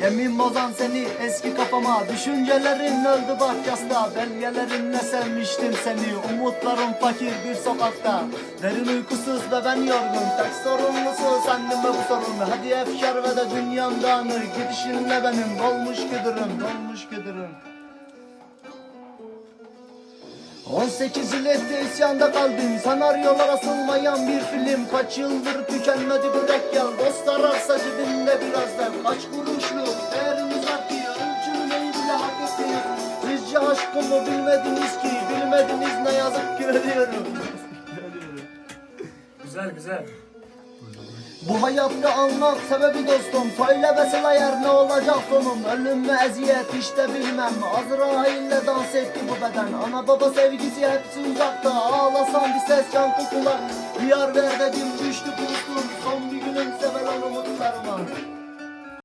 Yemin bozan seni eski kafama Düşüncelerin öldü bak yasta. Belgelerinle sevmiştim seni Umutlarım fakir bir sokakta. Derin uykusuz ve ben yorgun Tek sorumlusu sendin mi bu sorun Hadi efkar ve de dünyam dağınır Gidişinle benim. Dolmuş güdürüm Dolmuş güdürüm. 18 yıl etti isyanda kaldım. Senaryolar asılmayan bir film. Kaç yıldır tükenmedi rek gel Dostlar arsa cebinde biraz da Kaç kuruşluk aşkımı bilmediniz ki Bilmediniz ne yazık ki ölüyorum. Güzel güzel. Bu hayatta almak sebebi dostum Söyle ve sıla yer ne olacak sonum? Ölüm mü eziyet işte bilmem. Azrail'le dans etti bu beden. Ana baba sevgisi hepsi uzakta. Ağlasam bir ses can kokular. Diyar ver dedim düştü kulak